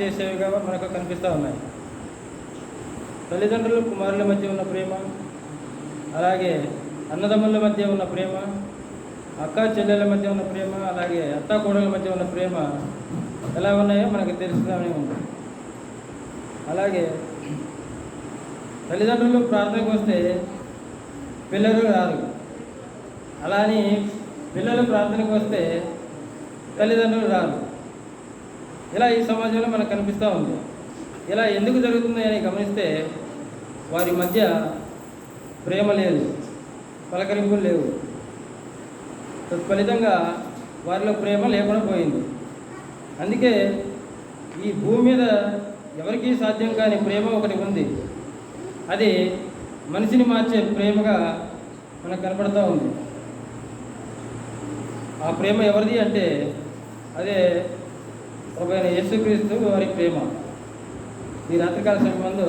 చేసేవిగా మనకు కనిపిస్తూ ఉన్నాయి. తల్లిదండ్రులు కుమారుల మధ్య ఉన్న ప్రేమ అలాగే అన్నదమ్ముల మధ్య ఉన్న ప్రేమ అక్క చెల్లెల మధ్య ఉన్న ప్రేమ అలాగే అత్త కోడల మధ్య ఉన్న ప్రేమ ఎలా ఉన్నాయో మనకు తెలుస్తూనే ఉంది అలాగే తల్లిదండ్రులు ప్రార్థనకు వస్తే పిల్లలు రారు. అలా అని పిల్లలు ప్రార్థనకు వస్తే తల్లిదండ్రులు రారు. ఇలా ఈ సమాజంలో మనకు కనిపిస్తూ ఉంది. ఇలా ఎందుకు జరుగుతుంది అని గమనిస్తే వారి మధ్య ప్రేమ లేదు పలకరింపులు లేవు. తత్ఫలితంగా వారిలో ప్రేమ లేకుండా పోయింది. అందుకే ఈ భూమి మీద ఎవరికీ సాధ్యం కాని ప్రేమ ఒకటి ఉంది. అది మనిషిని మార్చే ప్రేమగా మనకు కనపడుతూ ఉంది. ఆ ప్రేమ ఎవరిది అంటే అదే ఒక యేసుక్రీస్తు వారి ప్రేమ ఈ రాత్రికాల సమయంలో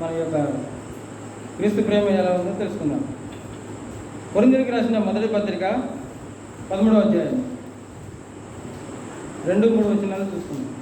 మన యొక్క క్రీస్తు ప్రేమ ఎలా ఉందో తెలుసుకుందాం. కొరిందునికి రాసిన మొదటి పత్రిక పదమూడవ అధ్యాయం. రెండు మూడు వచ్చినాలు చూసుకుందాం.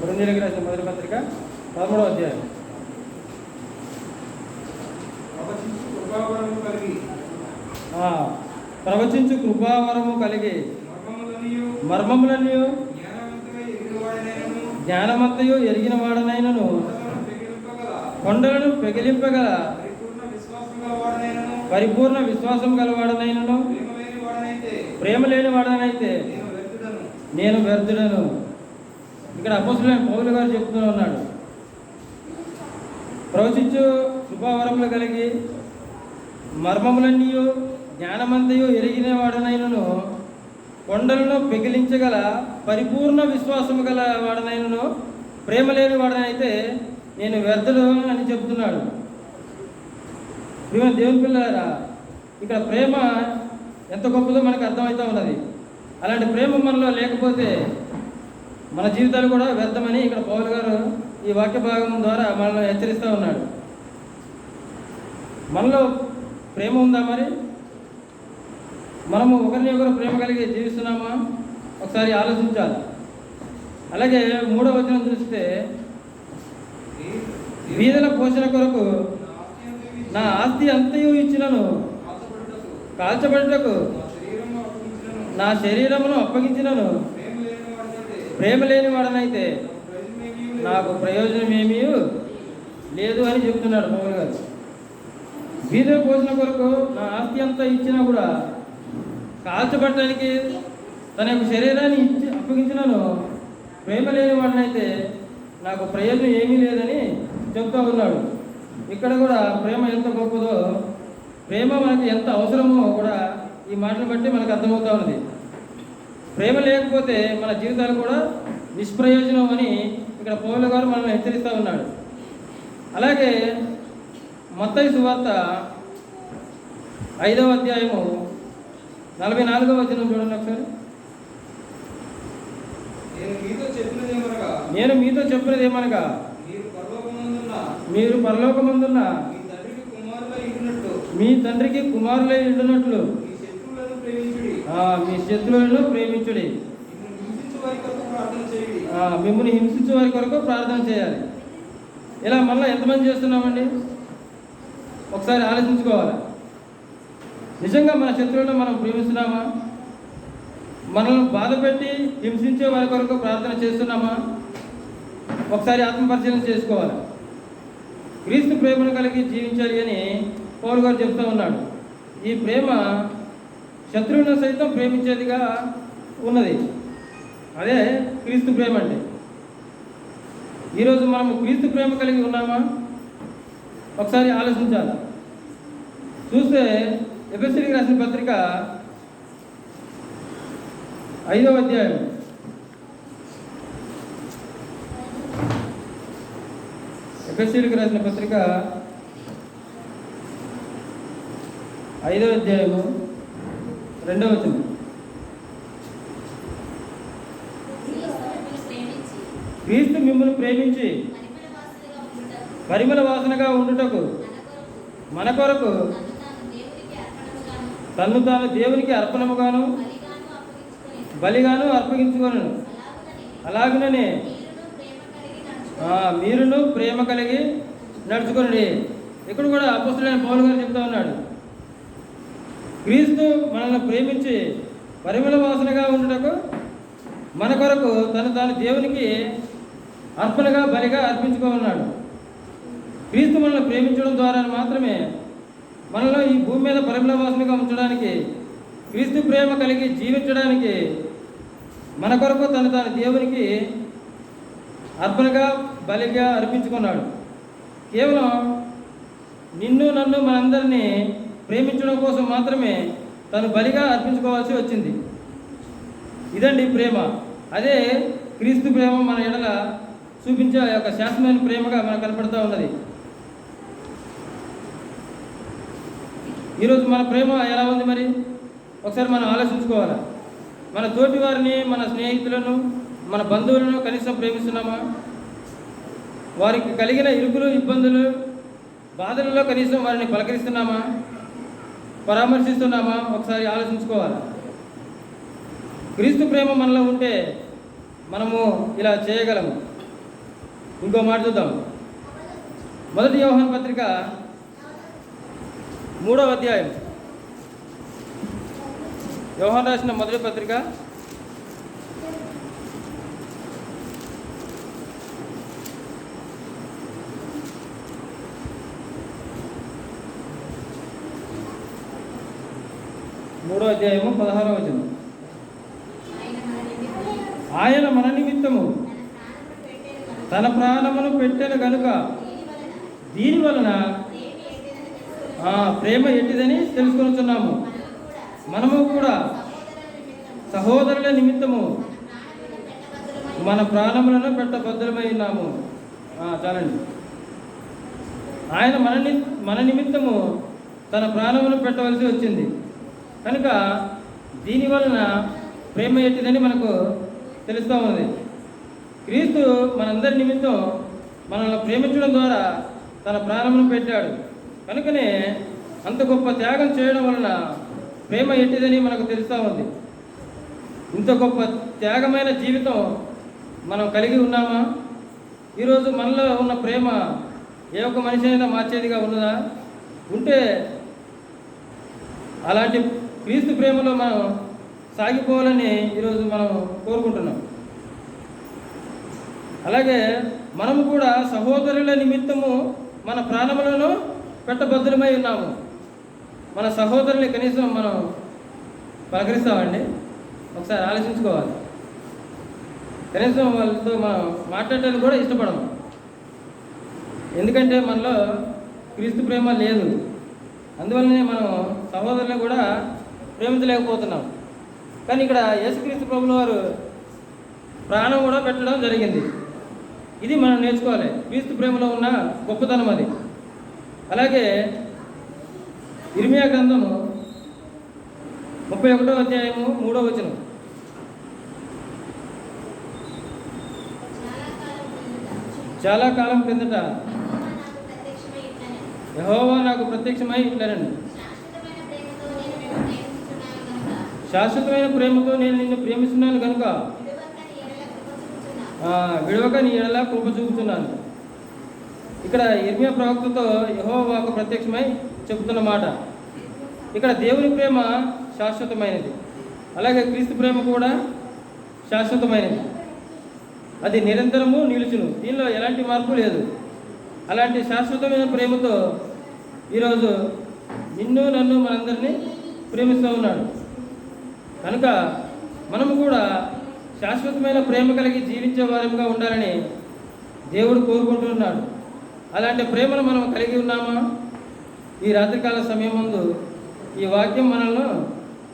కొరిందునికి రాసిన మొదటి పత్రిక పదమూడవ అధ్యాయం. ప్రవచించు కృపావరము కలిగి. మర్మములన్నీ జ్ఞానమంతయు ఎరిగిన వాడనైనను కొండలను పెగిలింపగల. పరిపూర్ణ విశ్వాసం గలవాడనైనను. ప్రేమ లేని వాడనైతే నేను వ్యర్థుడను. నేను వ్యర్థుడను. ఇక్కడ అపోసులైన పౌలు గారు చెప్తూ ఉన్నాడు. ప్రవచించు కృపావరములు కలిగి. మర్మములన్నీ జ్ఞానమంతయు ఎరిగిన వాడనైనను కొండలను పెగిలించగల పరిపూర్ణ విశ్వాసము గల వాడనైనను ప్రేమ లేని వాడనైతే నేను వ్యర్థలు అని చెప్తున్నాడు ప్రేమ దేవుని పిల్లలారా ఇక్కడ ప్రేమ ఎంత గొప్పదో మనకు అర్థమవుతూ ఉన్నది. అలాంటి ప్రేమ మనలో లేకపోతే మన జీవితాలు కూడా వ్యర్థమని ఇక్కడ పౌల్ గారు ఈ వాక్య భాగం ద్వారా మనల్ని హెచ్చరిస్తూ ఉన్నాడు. మనలో ప్రేమ ఉందా మరి? మనము ఒకరిని ఒకరు ప్రేమ కలిగి జీవిస్తున్నామా? ఒకసారి ఆలోచించాలి. అలాగే మూడో వచనం చూస్తే వీధుల పోషణ కొరకు నా ఆస్తి అంతయు ఇచ్చినను కాల్చబడుటకు నా శరీరమును అప్పగించినను ప్రేమ లేని వాడనైతే నాకు ప్రయోజనం ఏమీ లేదు అని చెప్తున్నాడు పవన్ గారు. బీద పోషణ కొరకు నా ఆస్తి అంతా ఇచ్చినా కూడా కాల్చబడటానికి తన యొక్క శరీరాన్ని ఇచ్చి అప్పగించినాను. ప్రేమ లేని వాడినైతే నాకు ప్రయోజనం ఏమీ లేదని చెప్తా ఉన్నాడు. ఇక్కడ కూడా ప్రేమ ఎంత గొప్పదో ప్రేమ మనకి ఎంత అవసరమో కూడా ఈ మాటలు బట్టి మనకు అర్థమవుతా ఉన్నది. ప్రేమ లేకపోతే మన జీవితాలు కూడా నిష్ప్రయోజనం అని ఇక్కడ పౌరుల గారు మనల్ని హెచ్చరిస్తూ ఉన్నాడు. అలాగే మత్తయి సువార్త ఐదవ అధ్యాయము నలభై నాలుగవ వచనం చూడండి ఒకసారి. నేను మీతో చెప్పినది ఏమనగా? మీరు పరలోకమందున్న మీ తండ్రికి కుమారులై ఉండునట్లు. మీ శత్రువులను ప్రేమించుడి. మిమ్మల్ని హింసించే వారి కొరకు ప్రార్థన చేయాలి. ఇలా మళ్ళీ ఎంతమంది చేస్తున్నామండి? ఒకసారి ఆలోచించుకోవాలి. నిజంగా మన శత్రువులను మనం ప్రేమిస్తున్నామా? మనల్ని బాధపెట్టి హింసించే వారి కొరకు ప్రార్థన చేస్తున్నామా? ఒకసారి ఆత్మపరిశీలన చేసుకోవాలి. క్రీస్తు ప్రేమను కలిగి జీవించాలి అని పౌరు గారు చెప్తూ ఉన్నాడు. ఈ ప్రేమ శత్రువులను సైతం ప్రేమించేదిగా ఉన్నది. అదే క్రీస్తు ప్రేమ అంటే ఈరోజు మనం క్రీస్తు ప్రేమ కలిగి ఉన్నామా? ఒకసారి ఆలోచించాలి. చూస్తే ఎఫ్ఎస్సీకి రాసిన పత్రిక ఐదవ అధ్యాయం. ఎఫ్ఎస్సీలకు రాసిన పత్రిక ఐదవ అధ్యాయము రెండవ వచనం. క్రీస్తు మిమ్మల్ని ప్రేమించి పరిమళ వాసనగా ఉండుటకు మన కొరకు తను తాను దేవునికి తన్ను తాను దేవునికి అర్పణముగాను బలిగాను అర్పగించుకొను అలాగనే మీరును ప్రేమ కలిగి నడుచుకుని ఇక్కడ కూడా అపస్తులైన పౌలు గారు చెప్తా ఉన్నాడు. క్రీస్తు మనల్ని ప్రేమించి పరిమళ వాసనగా ఉండటకు మన కొరకు తను తాను దేవునికి అర్పణగా బలిగా అర్పించుకోమన్నాడు క్రీస్తు మనల్ని ప్రేమించడం ద్వారా మాత్రమే మనలో ఈ భూమి మీద పరిమళ ఉంచడానికి క్రీస్తు ప్రేమ కలిగి జీవించడానికి మన కొరకు తను తన దేవునికి అర్పణగా బలిగా అర్పించుకున్నాడు. కేవలం నిన్ను నన్ను మనందరినీ ప్రేమించడం కోసం మాత్రమే తను బలిగా అర్పించుకోవాల్సి వచ్చింది. ఇదండి ప్రేమ. అదే క్రీస్తు ప్రేమ మన ఎడల చూపించే ఒక యొక్క శాశ్వతమైన ప్రేమగా మనకు కనపడుతూ ఉన్నది. ఈరోజు మన ప్రేమ ఎలా ఉంది మరి? ఒకసారి మనం ఆలోచించుకోవాలి? మన తోటి వారిని మన స్నేహితులను మన బంధువులను కనీసం ప్రేమిస్తున్నామా? వారికి కలిగిన ఇరుకులు ఇబ్బందులు బాధలలో కనీసం వారిని పలకరిస్తున్నామా? పరామర్శిస్తున్నామా? ఒకసారి ఆలోచించుకోవాలి? క్రీస్తు ప్రేమ మనలో ఉంటే మనము ఇలా చేయగలము. ఇంకో మాట చూద్దాం. మొదటి వ్యవహార పత్రిక మూడవ అధ్యాయం. వ్యవహారం రాసిన మొదటి పత్రిక. మూడో అధ్యాయము పదహారవ వచనం. ఆయన మన నిమిత్తము తన ప్రాణమును పెట్టాను కనుక దీని వలన దీని వలన ప్రేమ ఎట్టిదని ఆ, ప్రేమ ఎట్టిదని తెలుసుకొని మనము కూడా సహోదరుల నిమిత్తము మన ప్రాణములను మన ఉన్నాము. చాలండి. ఆయన మన ని- మన నిమిత్తము తన ప్రాణమును పెట్టవలసి వచ్చింది. కనుక దీని వలన ప్రేమ ఎట్టిదని మనకు తెలుస్తూ ఉన్నది. క్రీస్తు మనందరి నిమిత్తం మనల్ని ప్రేమించడం ద్వారా తన ప్రాణమును పెట్టాడు. కనుకనే అంత గొప్ప త్యాగం చేయడం వలన ప్రేమ ఎట్టిదని మనకు తెలుస్తూ ఉంది. ఇంత గొప్ప త్యాగమైన జీవితం మనం కలిగి ఉన్నామా? ఈరోజు మనలో ఉన్న ప్రేమ ఏ ఒక్క మనిషి అయినా మార్చేదిగా ఉన్నదా? ఉంటే అలాంటి క్రీస్తు ప్రేమలో మనం సాగిపోవాలని ఈరోజు మనం కోరుకుంటున్నాం. అలాగే మనము కూడా సహోదరుల నిమిత్తము మన ప్రాణములను పెట్టబద్దులమై ఉన్నాము. మన సహోదరుని కనీసం మనం పలకరిస్తామండి. ఒకసారి ఆలోచించుకోవాలి. కనీసం వాళ్ళతో మనం మాట్లాడటానికి కూడా ఇష్టపడము. ఎందుకంటే మనలో క్రీస్తు ప్రేమ లేదు. అందువల్లనే మనం సహోదరులను కూడా ప్రేమించలేకపోతున్నాం. కానీ ఇక్కడ యేసుక్రీస్తు ప్రభుల వారు ప్రాణం కూడా పెట్టడం జరిగింది. ఇది మనం నేర్చుకోవాలి. క్రీస్తు ప్రేమలో ఉన్న గొప్పతనం అది. అలాగే ఇర్మియా గ్రంథము ముప్పై ఒకటో అధ్యాయము మూడో వచనం. చాలా కాలం క్రిందట నాకు యహోవా నాకు ప్రత్యక్షమై ఇట్లనండి శాశ్వతమైన ప్రేమతో నేను నిన్ను ప్రేమిస్తున్నాను కనుక విడవక నీ ఎడల కృప చూపుతున్నాను. ఇక్కడ ఇర్మియా ప్రవక్తతో యహోవాకు ప్రత్యక్షమై చెబుతున్న మాట. ఇక్కడ దేవుని ప్రేమ శాశ్వతమైనది. అలాగే క్రీస్తు ప్రేమ కూడా శాశ్వతమైనది. అది నిరంతరము నిలుచును. దీనిలో ఎలాంటి మార్పు లేదు. అలాంటి శాశ్వతమైన ప్రేమతో ఈరోజు నిన్ను నన్ను మనందరినీ ప్రేమిస్తూ ఉన్నాడు. కనుక మనము కూడా శాశ్వతమైన ప్రేమ కలిగి జీవించే వారంగా ఉండాలని దేవుడు కోరుకుంటున్నాడు. అలాంటి ప్రేమను మనం కలిగి ఉన్నామా? ఈ రాత్రికాల సమయం ముందు ఈ వాక్యం మనల్ని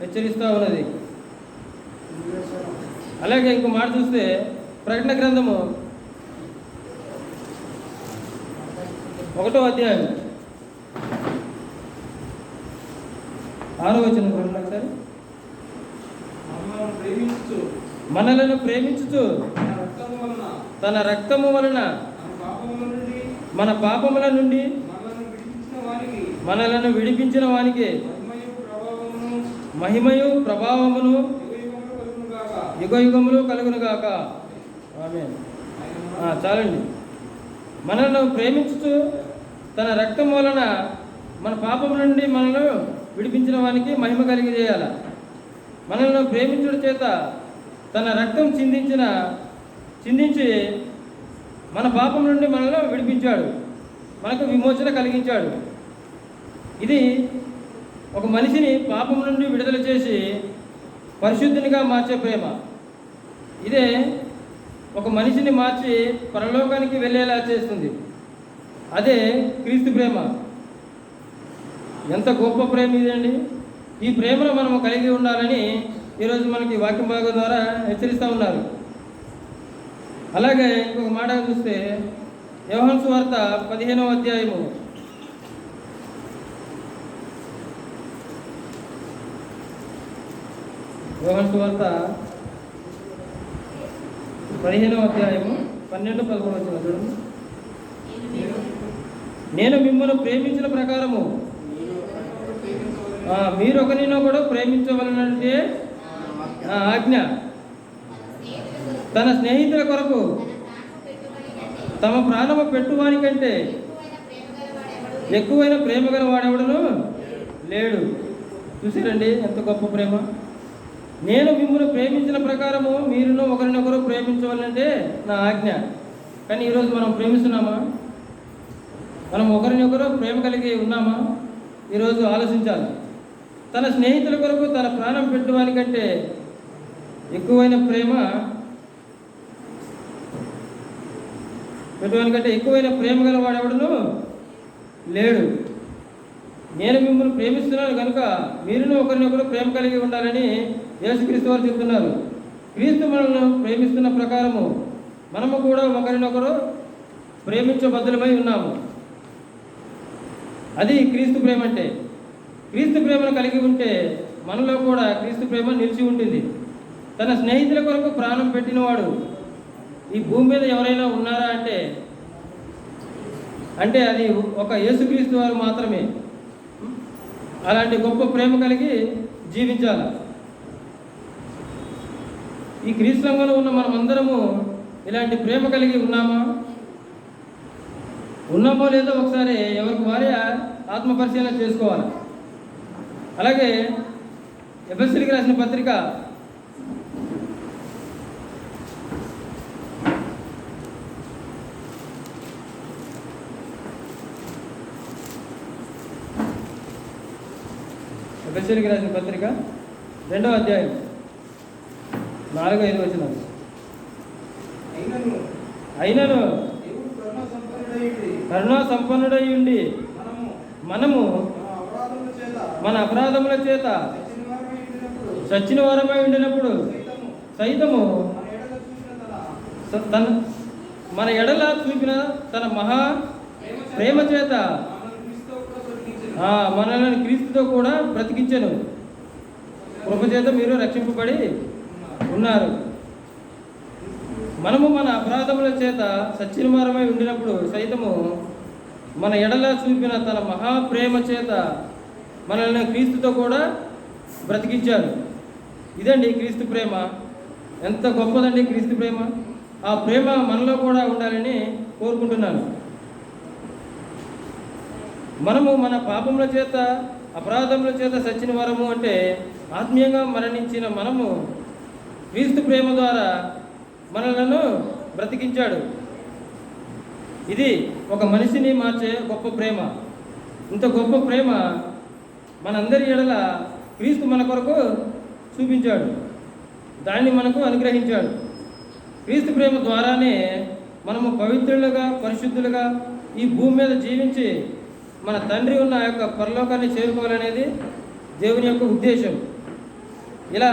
హెచ్చరిస్తూ ఉన్నది. అలాగే ఇంకో మాట చూస్తే ప్రకటన గ్రంథము ఒకటో అధ్యాయం. ఆరో వచ్చిన ఒకసారి. ప్రేమించు మనలను వలన తన రక్తము వలన మన పాపముల నుండి మనల్ని విడిపించిన వానికి మహిమయు ప్రభావమును. యుగ యుగములు కలుగునుగాక. ఆమె చాలండి. మనల్ని ప్రేమించుతూ తన రక్తం వలన మన పాపం నుండి మనల్ని విడిపించిన వానికి మహిమ కలిగి చేయాల. మనల్ని ప్రేమించడం చేత తన రక్తం చిందించిన చిందించి మన పాపం నుండి మనల్ని విడిపించాడు. మనకు విమోచన కలిగించాడు. ఇది ఒక మనిషిని పాపం నుండి విడుదల చేసి పరిశుద్ధినిగా మార్చే ప్రేమ. ఇదే ఒక మనిషిని మార్చి పరలోకానికి వెళ్ళేలా చేస్తుంది. అదే క్రీస్తు ప్రేమ. ఎంత గొప్ప ప్రేమ ఇదండి. ఈ ప్రేమను మనం కలిగి ఉండాలని ఈరోజు మనకి వాక్యం భాగం ద్వారా హెచ్చరిస్తూ ఉన్నారు. అలాగే ఇంకొక మాట చూస్తే యోహన్స్ వార్త పదిహేనవ అధ్యాయము. యోహన్స్ వార్త పదిహేనవ అధ్యాయము పన్నెండు పదమూడు వచ్చిన చూడండి నేను మిమ్మల్ని ప్రేమించిన ప్రకారము మీరు ఒకరినో కూడా ప్రేమించవలనంటే ఆజ్ఞ. తన స్నేహితుల కొరకు తమ ప్రాణము పెట్టువాని కంటే ఎక్కువైన ప్రేమ గల వాడెవడను లేడు. చూసారండి ఎంత గొప్ప ప్రేమ. నేను మిమ్మల్ని ప్రేమించిన ప్రకారము మీరును ఒకరినొకరు ప్రేమించవాలంటే నా ఆజ్ఞ. కానీ ఈరోజు మనం ప్రేమిస్తున్నామా? మనం ఒకరినొకరు ప్రేమ కలిగి ఉన్నామా? ఈరోజు ఆలోచించాలి. తన స్నేహితుల కొరకు తన ప్రాణం పెట్టువాని కంటే ఎక్కువైన ప్రేమ పెట్టువాని కంటే ఎక్కువైన ప్రేమ గల వాడెవడను లేడు. నేను మిమ్మల్ని ప్రేమిస్తున్నాను కనుక మీరును ఒకరినొకరు ప్రేమ కలిగి ఉండాలని యేసుక్రీస్తు వారు చెప్తున్నారు. క్రీస్తు మనల్ని ప్రేమిస్తున్న ప్రకారము మనము కూడా ఒకరినొకరు ప్రేమించబద్ధులమై ఉన్నాము. అది క్రీస్తు ప్రేమ అంటే క్రీస్తు ప్రేమను కలిగి ఉంటే మనలో కూడా క్రీస్తు ప్రేమ నిలిచి ఉంటుంది. తన స్నేహితుల కొరకు ప్రాణం పెట్టినవాడు ఈ భూమి మీద ఎవరైనా ఉన్నారా అంటే? అంటే అది ఒక యేసుక్రీస్తు వారు మాత్రమే. అలాంటి గొప్ప ప్రేమ కలిగి జీవించాలి. ఈ క్రీస్తు రంగంలో ఉన్న మనమందరము ఇలాంటి ప్రేమ కలిగి ఉన్నామా? ఉన్నామో లేదో ఒకసారి ఎవరికి వారే ఆత్మపరిశీలన చేసుకోవాలి. అలాగే ఎఫ్ఎస్సీకి రాసిన పత్రిక ఎఫ్ఎస్సీకి రాసిన పత్రిక రెండవ అధ్యాయం నాలుగు ఐదు వచ్చిన అయినను కరుణ సంపన్నుడై ఉండి మనము మన అపరాధముల చేత చచ్చిన వారమై ఉండినప్పుడు సైతము తన మన ఎడల చూపిన తన మహా ప్రేమ చేత మనల్ని క్రీస్తుతో కూడా బ్రతికించెను. ఆ, మనల్ని క్రీస్తుతో కూడా బ్రతికించను. కృపచేత మీరు రక్షింపబడి ఉన్నారు. మనము మన అపరాధముల చేత సచ్చినవారమై ఉండినప్పుడు సైతము మన ఎడల చూపిన తన మహాప్రేమ చేత మనల్ని క్రీస్తుతో కూడా బ్రతికించారు ఇదండి క్రీస్తు ప్రేమ. ఎంత గొప్పదండి క్రీస్తు ప్రేమ. ఆ ప్రేమ మనలో కూడా ఉండాలని కోరుకుంటున్నాను. మనము మన పాపముల చేత అపరాధముల చేత సచ్చిన వరము అంటే ఆత్మీయంగా మరణించిన మనము క్రీస్తు ప్రేమ ద్వారా మనలను బ్రతికించాడు. ఇది ఒక మనిషిని మార్చే గొప్ప ప్రేమ. ఇంత గొప్ప ప్రేమ మనందరి ఎడల క్రీస్తు మన కొరకు చూపించాడు. దాన్ని మనకు అనుగ్రహించాడు. క్రీస్తు ప్రేమ ద్వారానే మనము పవిత్రులుగా పరిశుద్ధులుగా ఈ భూమి మీద జీవించి మన తండ్రి ఉన్న ఆ యొక్క పరలోకాన్ని చేరుకోవాలనేది దేవుని యొక్క ఉద్దేశం. ఇలా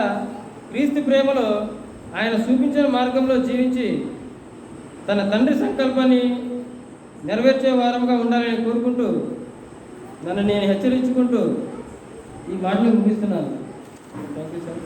క్రీస్తు ప్రేమలో ఆయన చూపించిన మార్గంలో జీవించి తన తండ్రి సంకల్పాన్ని నెరవేర్చే వారంగా ఉండాలని కోరుకుంటూ నన్ను నేను హెచ్చరించుకుంటూ ఈ మాటలు ముగిస్తున్నాను. Thank you sir